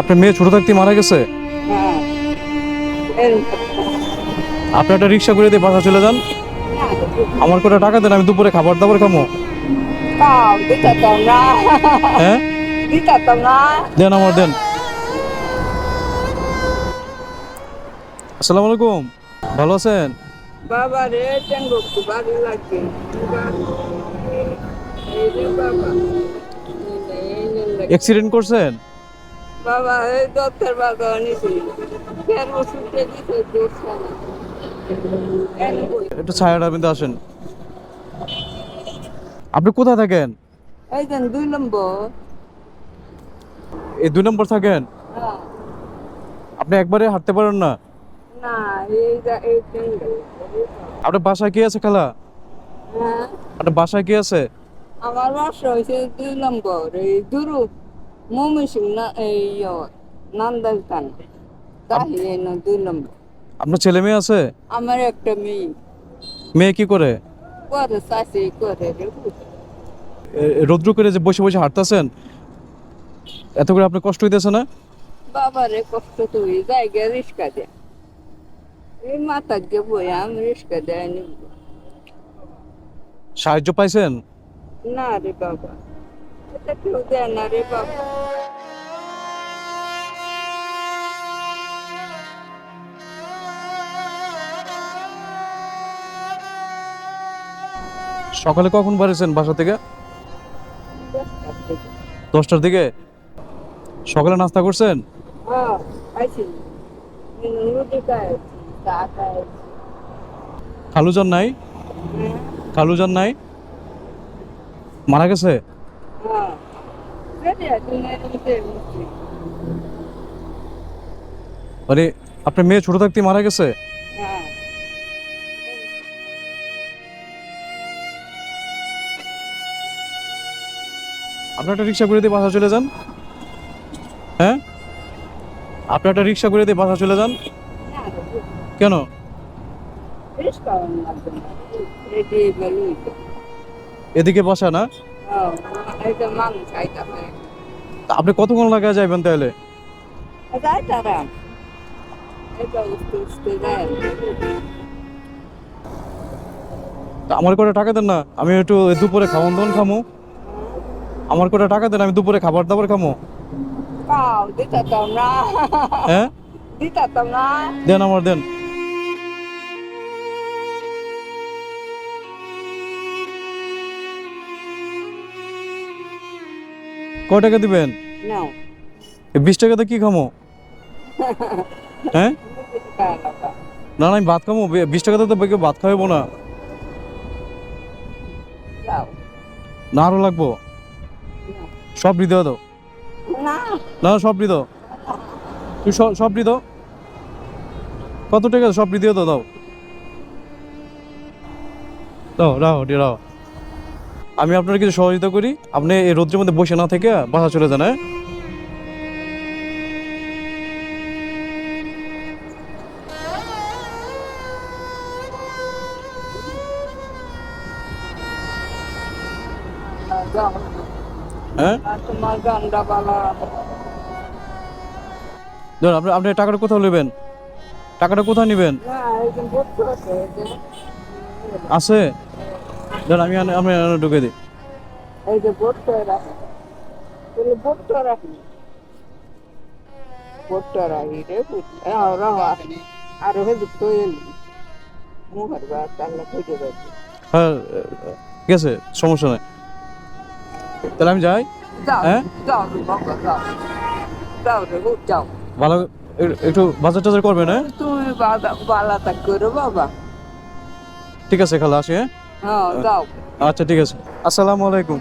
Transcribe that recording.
আপনার মেয়ে ছোট থাকতে মারা গেছে? হ্যাঁ। আপনি একটা রিক্সা করে দিয়ে বাসা চলে যান। আমার করে টাকা দেন আমি দুপুরে খাবার দাবার খামো। হ্যাঁ? দেন আমার দেন। আসসালামু আলাইকুম। ভালো আছেন? বাবা রে বাড়ি লাগবে। অ্যাক্সিডেন্ট করছেন? বাবা এই দত্তের বাবা নিছি ফের দিতে দোষা। একটু ছায়াটা বিন্দু আসেন। আপনি কোথায় থাকেন? এই দেন দুই নম্বর। এই দুই নম্বর থাকেন? হ্যাঁ। আপনি একবারে হাঁটতে পারেন না? না এই আপনার বাসায় কি আছে খালা? হ্যাঁ। আপনার বাসায় কি আছে? আমার বাসা হয়েছে দুই নম্বর এই দুরু মমি সিং না এই নান্দাল কান না দুই নম্বর আপনার ছেলে মেয়ে আছে আমার একটা মেয়ে মেয়ে কি করে করে চাষি করে রৌদ্র করে যে বসে বসে হাঁটতেছেন এত করে আপনার কষ্ট হইতেছে না? বাবারে কষ্ট তো হয়ে যায় গে রিস্কা দেয়। এই মাথা গে বই আমি রিস্কা দেয়নি সাহায্য পাইছেন? না রে বাবা এটা কেউ দেয় না রে বাবা। সকালে কখন বাড়িছেন বাসা থেকে? দশটার দিকে? সকালে নাস্তা করছেন? হ্যাঁ খাইছি। খালুজান নাই? হ্যাঁ। খালুজান নাই? মারা গেছে? হ্যাঁ। মানে আপনার মেয়ে ছোট থাকতে মারা গেছে? আপনি একটা রিক্সা করে দিয়ে বাসা চলে যান। হ্যাঁ? আপনি একটা রিক্সা করে দিয়ে বাসা চলে যান। কেন? এদিকে বসা না? আপনি কতক্ষণ লাগা যাইবেন তাহলে? আমার করে টাকা দেন না? আমি একটু দুপুরে খাওয়ান দাওয়ান খামো। আমার করে টাকা দেন আমি দুপুরে খাবার দাবার খামো? হ্যাঁ? দেন আমার দেন। কয় টাকা দিবেন? নাও। এই বিশ টাকাতে কি খামো? হ্যাঁ? না না আমি ভাত খামো। বিশ টাকাতে তো ভাত খাওয়াবো না। না আরও লাগবো? সব হৃদয় দাও না। না সব হৃদয় তুই সব হৃদয় কত টাকা সব হৃদয় দাও। দাও দাও রাও রাও আমি আপনার কিছু সহযোগিতা করি। আপনি এই রোদ্রের মধ্যে বসে না থেকে বাসা চলে যান হ্যাঁ? যাও। হ্যাঁ? আর তোমার গান্ডা বালা ধর, আপনি আপনি টাকাটা কোথাও নেবেন? টাকাটা কোথায় নেবেন? আছে? আছে ধর, আমি আমি ঢুকে দিই। এই যে রাখি বসতে রাখি হ্যাঁ গেছে, সমস্যা নাই। তাহলে আমি যাই? হ্যাঁ? ভালো একটু বাজার টাজার করবে না? তুমি বালা বালাটা করো বাবা। ঠিক আছে খালা আসি হ্যাঁ? হ্যাঁ যাও। আচ্ছা ঠিক আছে। আসসালামু আলাইকুম।